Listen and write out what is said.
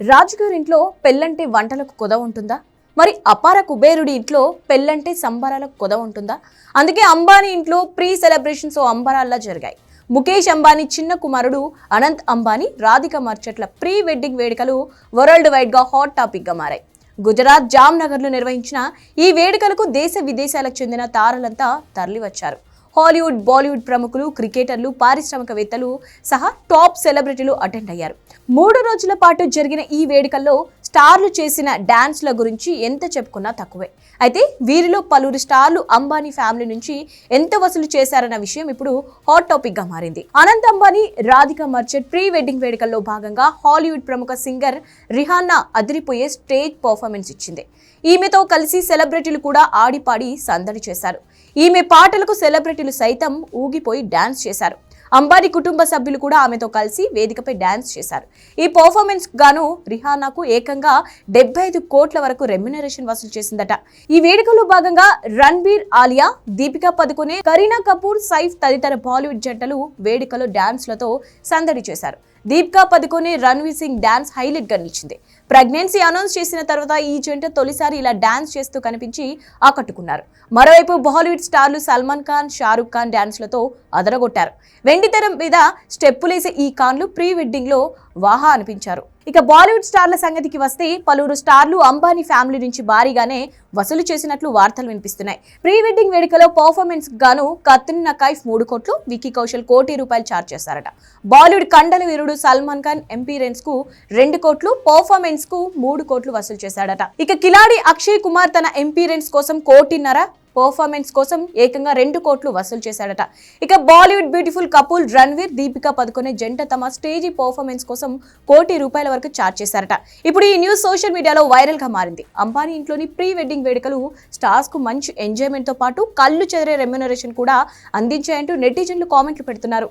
రాజుగారింట్లో పెళ్ళంటే వంటలకు కొద ఉంటుందా? మరి అపార కుబేరుడి ఇంట్లో పెళ్ళంటే సంబరాలకు కొద ఉంటుందా? అందుకే అంబానీ ఇంట్లో ప్రీ సెలబ్రేషన్స్ ఓ అంబరాల్లా జరిగాయి. ముఖేష్ అంబానీ చిన్న కుమారుడు అనంత్ అంబానీ రాధిక మర్చట్ల ప్రీ వెడ్డింగ్ వేడుకలు వరల్డ్ వైడ్గా హాట్ టాపిక్గా మారాయి. గుజరాత్ జామ్నగర్లో నిర్వహించిన ఈ వేడుకలకు దేశ విదేశాలకు చెందిన తారలంతా తరలివచ్చారు. హాలీవుడ్ బాలీవుడ్ ప్రముఖులు క్రికెటర్లు పారిశ్రామికవేత్తలు సహా టాప్ సెలబ్రిటీలు అటెండ్ అయ్యారు. మూడు రోజుల పాటు జరిగిన ఈ వేడుకల్లో స్టార్లు చేసిన డాన్స్ల గురించి ఎంత చెప్పుకున్నా తక్కువే. అయితే వీరిలో పలువురు స్టార్లు అంబానీ ఫ్యామిలీ నుంచి ఎంత వసూలు చేశారన్న విషయం ఇప్పుడు హాట్ టాపిక్గా మారింది. అనంత్ అంబానీ రాధిక మర్చెంట్ ప్రీ వెడ్డింగ్ వేడుకల్లో భాగంగా హాలీవుడ్ ప్రముఖ సింగర్ రిహాన్నా అదిరిపోయే స్టేజ్ పర్ఫార్మెన్స్ ఇచ్చింది. ఈమెతో కలిసి సెలబ్రిటీలు కూడా ఆడిపాడి సందడి చేశారు. ఈమె పాటలకు సెలబ్రిటీలు సైతం ఊగిపోయి డాన్స్ చేశారు. అంబానీ కుటుంబ సభ్యులు కూడా ఆమెతో కలిసి వేదికపై డాన్స్ చేశారు. ఈ పర్ఫార్మెన్స్ గాను రిహానాకు ఏకంగా డెబ్బై ఐదు కోట్ల వరకు రెమ్యునరేషన్ వసూలు చేసిందట. ఈ వేడుకలో భాగంగా రణ్బీర్ ఆలియా దీపికా పదుకునే కరీనా కపూర్ సైఫ్ తదితర బాలీవుడ్ జంటలు వేడుకలో డాన్స్లతో సందడి చేశారు. దీపికా పదుకొని రణ్వీర్ సింగ్ డాన్స్ హైలైట్గా నిలిచింది ప్రెగ్నెన్సీ అనౌన్స్ చేసిన తర్వాత ఈ జంట తొలిసారి ఇలా డాన్స్ చేస్తూ కనిపించి ఆకట్టుకున్నారు. మరోవైపు బాలీవుడ్ స్టార్లు సల్మాన్ ఖాన్ షారుఖ్ ఖాన్ డాన్స్లతో అదరగొట్టారు. వెండితెర మీద స్టెప్పులేసే ఈ ఖాన్లు ప్రీ వెడ్డింగ్లో వాహా అనిపించారు. ఇక బాలీవుడ్ స్టార్ల సంగతికి వస్తే పలువురు స్టార్లు అంబానీ ఫ్యామిలీ నుంచి భారీగానే వసూలు చేసినట్లు వార్తలు వినిపిస్తున్నాయి. ప్రీ వెడ్డింగ్ వేడుకలో పర్ఫార్మెన్స్ గాను కత్రినా కైఫ్ మూడు కోట్లు విక్కీ కౌశల్ కోటి రూపాయలు చార్జ్ చేశారట. బాలీవుడ్ కండల వీరుడు సల్మాన్ ఖాన్ ఎంపీరెన్స్కు రెండు కోట్లు పర్ఫార్మెన్స్కు మూడు కోట్లు వసూలు చేశాడట. ఇక కిలాడి అక్షయ్ కుమార్ తన ఎంపీరెన్స్ కోసం కోటిన్నర పర్ఫార్మెన్స్ కోసం ఏకంగా రెండు కోట్లు వసూలు చేశాడట. ఇక Bollywood beautiful couple Ranveer Deepika Padukone జంట తమ స్టేజీ పర్ఫార్మెన్స్ కోసం కోటి రూపాయల వరకు చార్జ్ చేశారట. ఇప్పుడు ఈ న్యూస్ సోషల్ మీడియాలో వైరల్గా మారింది. అంబానీ ఇంట్లోని ప్రీ వెడ్డింగ్ వేడుకలు స్టార్స్కు మంచి ఎంజాయ్మెంట్తో పాటు కళ్ళు చెదిరే రెమ్యునరేషన్ కూడా అందించాయంటూ నెటిజన్లు కామెంట్లు పెడుతున్నారు.